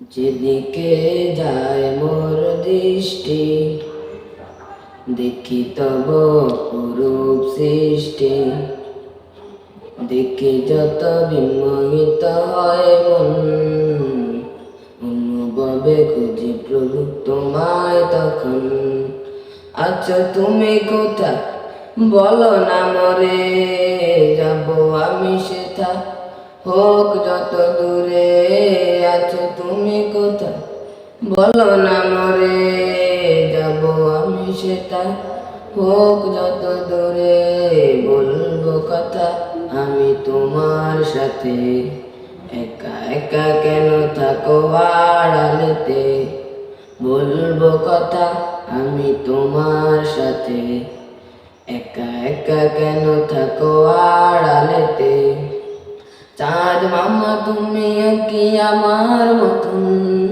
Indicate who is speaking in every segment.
Speaker 1: যেদিকে যায় মোর দৃষ্টি, দেখি তব পুরুপ সৃষ্টি। দেখি যত বিমোহিত হয় মন, অনুভবে খুঁজি প্রভু তোমায় তখন। আচ্ছা তুমি কোথায়? বলো না মরে, যাব আমি সেথা। হোক যত দূরে আছো তুমি কোথায়? বলো না মরে যাব আমি সেটা। হোক যত দূরে বলব কথা, আমি তোমার সাথে। একা একা কেন থাকো আড়ালেতে? বলব কথা, আমি তোমার সাথে। একা একা কেন থাকো আড়ালেতে? চাঁদ মামা, তুমি কি আমার মতন।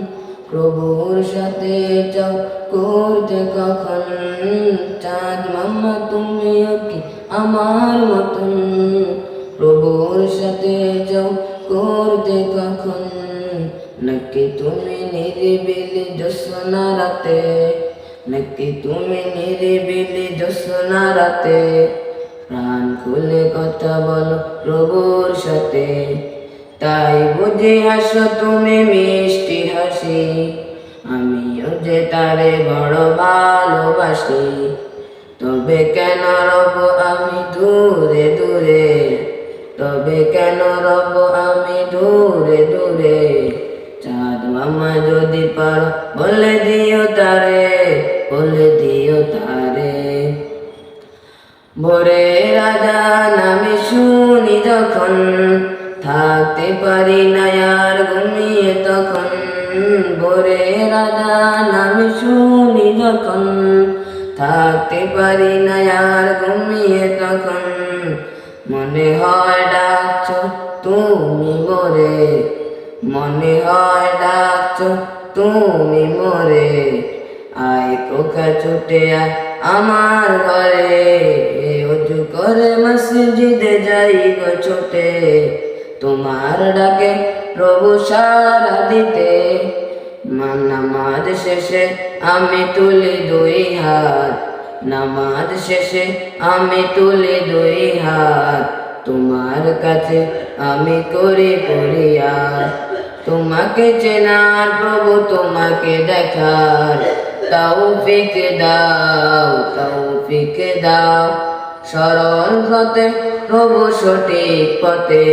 Speaker 1: প্রভুর সাথে যাও করতে কখন? চাঁদ মামা, তুমি কি আমার মতন। প্রভুর সাথে যাও করতে কখন? নাকি তুমি নিরিবিলি জোসনা রাতে? নাকি তুমি নিরিবিলি জোসনা রাতে? প্রাণ খুলে কথা বলো প্রভুর সাথে। তাই বুঝে হাসো তুমি মিষ্টি হাসি। আমিও যে তারে বড় ভালোবাসি। তবে কেন রব আমি দূরে দূরে? তবে কেন রব আমি দূরে দূরে? চাঁদ মামা যদি পারো বলে দিও তারে, বলে দিও তারে। ভোরে রাজা নামে শুনি যখন, থাকতে পারি না আর ঘুমিয়ে তখন। ভোরে রাজা নামে শুনি যখন, থাকতে পারি না আর ঘুমিয়ে তখন। মনে হয় ডাকছ তুমি মোরে, মনে হয় ডাকছ তুমি মোরে। আয় কোকা ছুটে আয় আমার ঘরে অজু করে মসজিদে যাই গো ছোটে। তোমার ডাকে প্রভু সারা দিতে। নামাজ শেষে আমি তুলি দুই হাত। নামাজ শেষে আমি তুলি দুই হাত। তোমার কাছে আমি করি পড়িয়ার তোমাকে চেনার প্রভু তোমাকে দেখার। তৌফিক দাও তৌফিক দাও। সরল পথে, প্রভু সঠিক পথে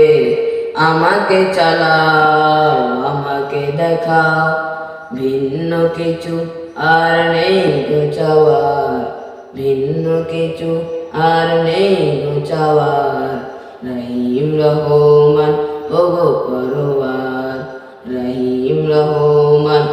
Speaker 1: আমাকে চালাও, আমাকে দেখাও। ভিন্ন কিছু আর নেই গো চাওয়ার, ভিন্ন কিছু আর নেই গো চাওয়ার। রহিম রহমান, ওগো পরওয়ার রহিম রহমান